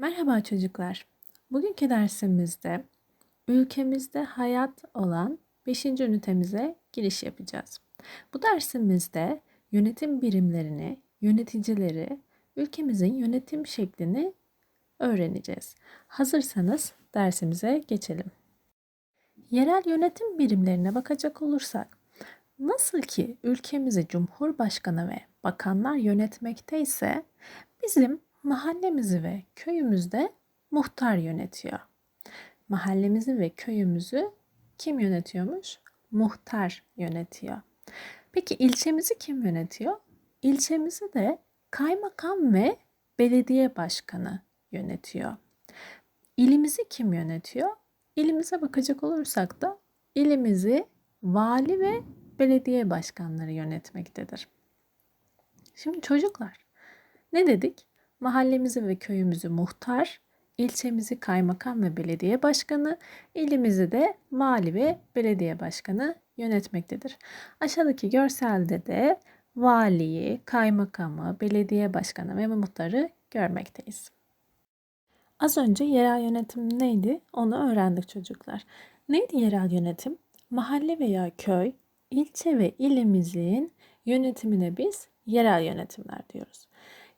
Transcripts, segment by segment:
Merhaba çocuklar. Bugünkü dersimizde ülkemizde hayat olan 5. ünitemize giriş yapacağız. Bu dersimizde yönetim birimlerini, yöneticileri, ülkemizin yönetim şeklini öğreneceğiz. Hazırsanız dersimize geçelim. Yerel yönetim birimlerine bakacak olursak, nasıl ki ülkemizi Cumhurbaşkanı ve bakanlar yönetmekte ise bizim mahallemizi ve köyümüzde muhtar yönetiyor. Mahallemizi ve köyümüzü kim yönetiyormuş? Muhtar yönetiyor. Peki ilçemizi kim yönetiyor? İlçemizi de kaymakam ve belediye başkanı yönetiyor. İlimizi kim yönetiyor? İlimize bakacak olursak da ilimizi vali ve belediye başkanları yönetmektedir. Şimdi çocuklar ne dedik? Mahallemizi ve köyümüzü muhtar, ilçemizi kaymakam ve belediye başkanı, ilimizi de vali ve belediye başkanı yönetmektedir. Aşağıdaki görselde de valiyi, kaymakamı, belediye başkanı ve muhtarı görmekteyiz. Az önce yerel yönetim neydi? Onu öğrendik çocuklar. Neydi yerel yönetim? Mahalle veya köy, ilçe ve ilimizin yönetimine biz yerel yönetimler diyoruz.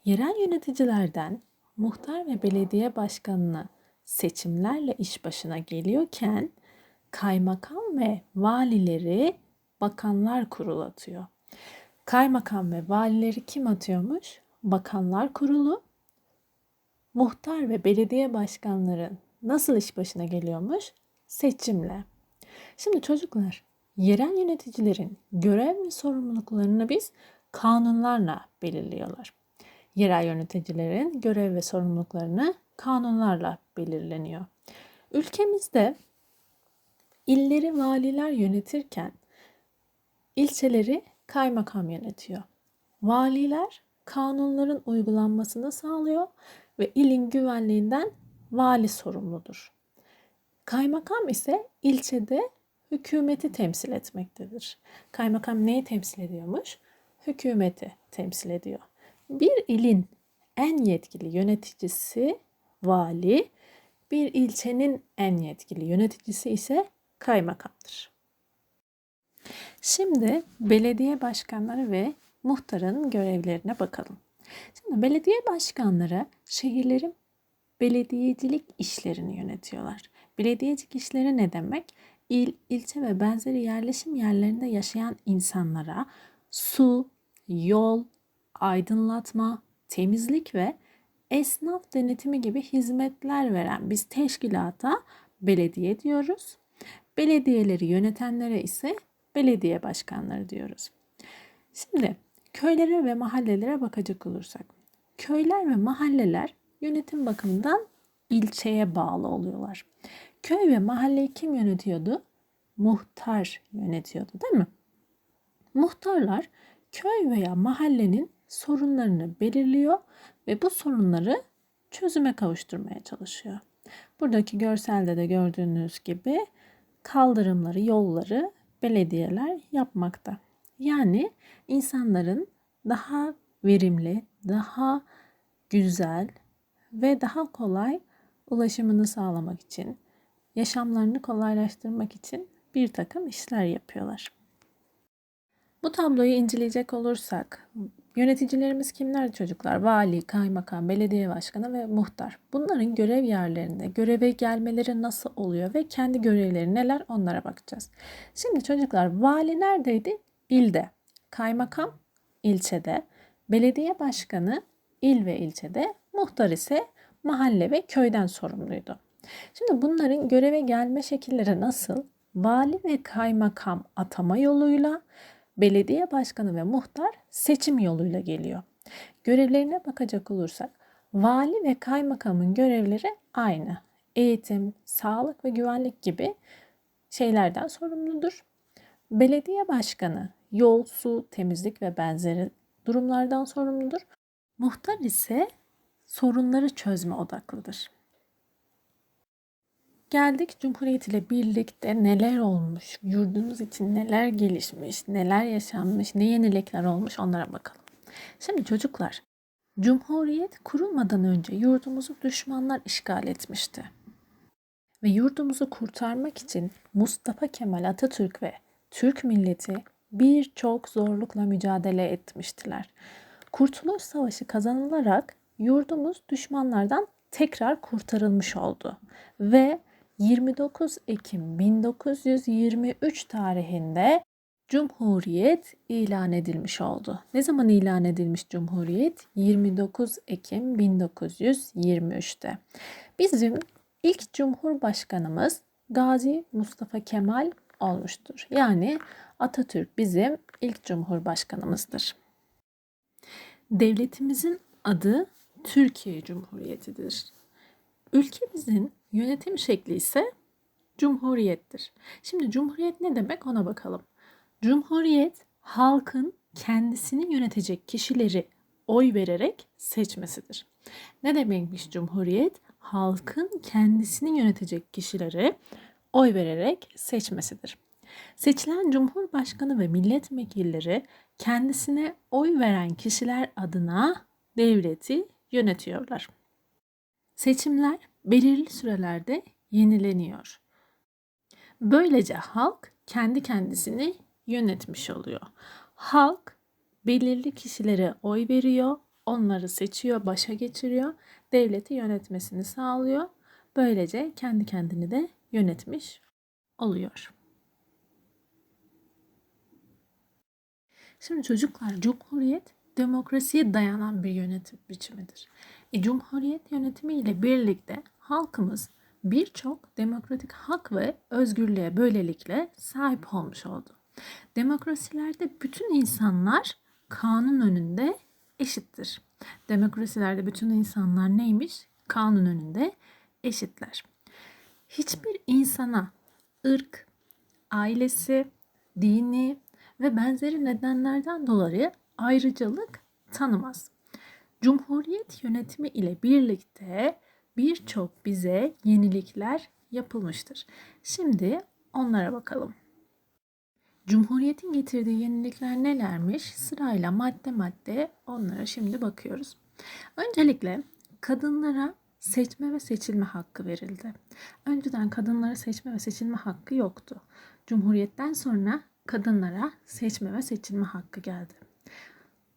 Yerel yöneticilerden muhtar ve belediye başkanını seçimlerle iş başına geliyorken kaymakam ve valileri bakanlar kurulu atıyor. Kaymakam ve valileri kim atıyormuş? Bakanlar kurulu. Muhtar ve belediye başkanları nasıl iş başına geliyormuş? Seçimle. Şimdi çocuklar, yerel yöneticilerin görev ve sorumluluklarını biz kanunlarla belirliyorlar yerel yöneticilerin görev ve sorumluluklarını kanunlarla belirleniyor. Ülkemizde illeri valiler yönetirken ilçeleri kaymakam yönetiyor. Valiler kanunların uygulanmasını sağlıyor ve ilin güvenliğinden vali sorumludur. Kaymakam ise ilçede hükümeti temsil etmektedir. Kaymakam neyi temsil ediyormuş? Hükümeti temsil ediyor. Bir ilin en yetkili yöneticisi vali, bir ilçenin en yetkili yöneticisi ise kaymakamdır. Şimdi belediye başkanları ve muhtarın görevlerine bakalım. Şimdi belediye başkanları şehirlerin belediyecilik işlerini yönetiyorlar. Belediyecilik işleri ne demek? İl, ilçe ve benzeri yerleşim yerlerinde yaşayan insanlara su, yol, aydınlatma, temizlik ve esnaf denetimi gibi hizmetler veren biz teşkilata belediye diyoruz. Belediyeleri yönetenlere ise belediye başkanları diyoruz. Şimdi köylere ve mahallelere bakacak olursak. Köyler ve mahalleler yönetim bakımından ilçeye bağlı oluyorlar. Köy ve mahalleyi kim yönetiyordu? Muhtar yönetiyordu değil mi? Muhtarlar köy veya mahallenin sorunlarını belirliyor ve bu sorunları çözüme kavuşturmaya çalışıyor. Buradaki görselde de gördüğünüz gibi kaldırımları, yolları belediyeler yapmakta. Yani insanların daha verimli, daha güzel ve daha kolay ulaşımını sağlamak için, yaşamlarını kolaylaştırmak için bir takım işler yapıyorlar. Bu tabloyu inceleyecek olursak Yöneticilerimiz kimler çocuklar? Vali, kaymakam, belediye başkanı ve muhtar. Bunların görev yerlerinde göreve gelmeleri nasıl oluyor ve kendi görevleri neler onlara bakacağız. Şimdi çocuklar vali neredeydi? İlde. Kaymakam ilçede. Belediye başkanı il ve ilçede. Muhtar ise mahalle ve köyden sorumluydu. Şimdi bunların göreve gelme şekilleri nasıl? Vali ve kaymakam atama yoluyla, belediye başkanı ve muhtar seçim yoluyla geliyor. Görevlerine bakacak olursak vali ve kaymakamın görevleri aynı. Eğitim, sağlık ve güvenlik gibi şeylerden sorumludur. Belediye başkanı yol, su, temizlik ve benzeri durumlardan sorumludur. Muhtar ise sorunları çözme odaklıdır. Geldik Cumhuriyet ile birlikte neler olmuş, yurdumuz için neler gelişmiş, neler yaşanmış, ne yenilikler olmuş onlara bakalım. Şimdi çocuklar, Cumhuriyet kurulmadan önce yurdumuzu düşmanlar işgal etmişti. Ve yurdumuzu kurtarmak için Mustafa Kemal Atatürk ve Türk milleti birçok zorlukla mücadele etmiştiler. Kurtuluş Savaşı kazanılarak yurdumuz düşmanlardan tekrar kurtarılmış oldu ve 29 Ekim 1923 tarihinde Cumhuriyet ilan edilmiş oldu. Ne zaman ilan edilmiş Cumhuriyet? 29 Ekim 1923'te. Bizim ilk Cumhurbaşkanımız Gazi Mustafa Kemal olmuştur. Yani Atatürk bizim ilk Cumhurbaşkanımızdır. Devletimizin adı Türkiye Cumhuriyeti'dir. Ülkemizin yönetim şekli ise Cumhuriyettir. Şimdi Cumhuriyet ne demek ona bakalım. Cumhuriyet halkın kendisini yönetecek kişileri oy vererek seçmesidir. Ne demekmiş Cumhuriyet? Halkın kendisini yönetecek kişileri oy vererek seçmesidir. Seçilen Cumhurbaşkanı ve milletvekilleri kendisine oy veren kişiler adına devleti yönetiyorlar. Seçimler belirli sürelerde yenileniyor. Böylece halk kendi kendisini yönetmiş oluyor. Halk belirli kişilere oy veriyor, onları seçiyor, başa geçiriyor, devleti yönetmesini sağlıyor. Böylece kendi kendini de yönetmiş oluyor. Şimdi çocuklar Cumhuriyet demokrasiye dayanan bir yönetim biçimidir. E, Cumhuriyet yönetimi ile birlikte halkımız birçok demokratik hak ve özgürlüğe böylelikle sahip olmuş oldu. Demokrasilerde bütün insanlar kanun önünde eşittir. Demokrasilerde bütün insanlar neymiş? Kanun önünde eşitler. Hiçbir insana ırk, ailesi, dini ve benzeri nedenlerden dolayı ayrıcalık tanımaz. Cumhuriyet yönetimi ile birlikte birçok bize yenilikler yapılmıştır. Şimdi onlara bakalım. Cumhuriyetin getirdiği yenilikler nelermiş? Sırayla madde madde onlara şimdi bakıyoruz. Öncelikle kadınlara seçme ve seçilme hakkı verildi. Önceden kadınlara seçme ve seçilme hakkı yoktu. Cumhuriyetten sonra kadınlara seçme ve seçilme hakkı geldi.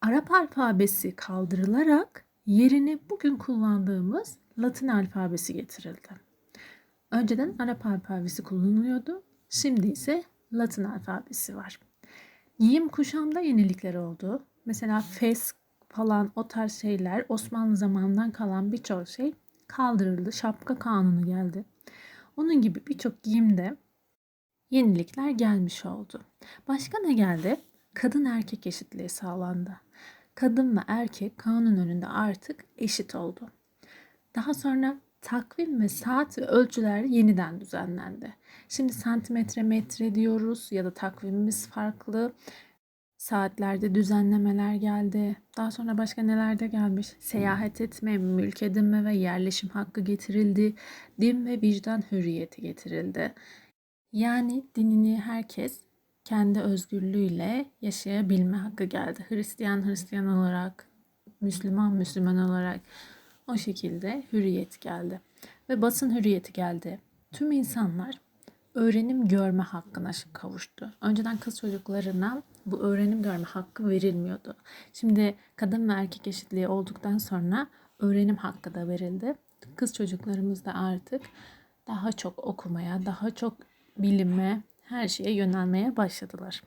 Arap alfabesi kaldırılarak yerine bugün kullandığımız Latin alfabesi getirildi. Önceden Arap alfabesi kullanılıyordu. Şimdi ise Latin alfabesi var. Giyim kuşamda yenilikler oldu. Mesela fes falan o tarz şeyler Osmanlı zamanından kalan birçok şey kaldırıldı. Şapka kanunu geldi. Onun gibi birçok giyimde yenilikler gelmiş oldu. Başka ne geldi? Kadın erkek eşitliği sağlandı. Kadın ve erkek kanun önünde artık eşit oldu. Daha sonra takvim ve saat ve ölçüler yeniden düzenlendi. Şimdi santimetre metre diyoruz ya da takvimimiz farklı. Saatlerde düzenlemeler geldi. Daha sonra başka neler de gelmiş? Seyahat etme, mülk edinme ve yerleşim hakkı getirildi. Din ve vicdan hürriyeti getirildi. Yani dinini herkes kendi özgürlüğüyle yaşayabilme hakkı geldi. Hristiyan Hristiyan olarak, Müslüman Müslüman olarak o şekilde hürriyet geldi. Ve basın hürriyeti geldi. Tüm insanlar öğrenim görme hakkına kavuştu. Önceden kız çocuklarına bu öğrenim görme hakkı verilmiyordu. Şimdi kadın ve erkek eşitliği olduktan sonra öğrenim hakkı da verildi. Kız çocuklarımız da artık daha çok okumaya, daha çok bilime, her şeye yönelmeye başladılar.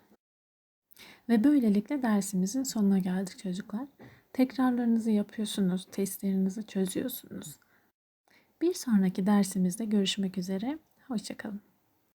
Ve böylelikle dersimizin sonuna geldik çocuklar. Tekrarlarınızı yapıyorsunuz, testlerinizi çözüyorsunuz. Bir sonraki dersimizde görüşmek üzere. Hoşçakalın.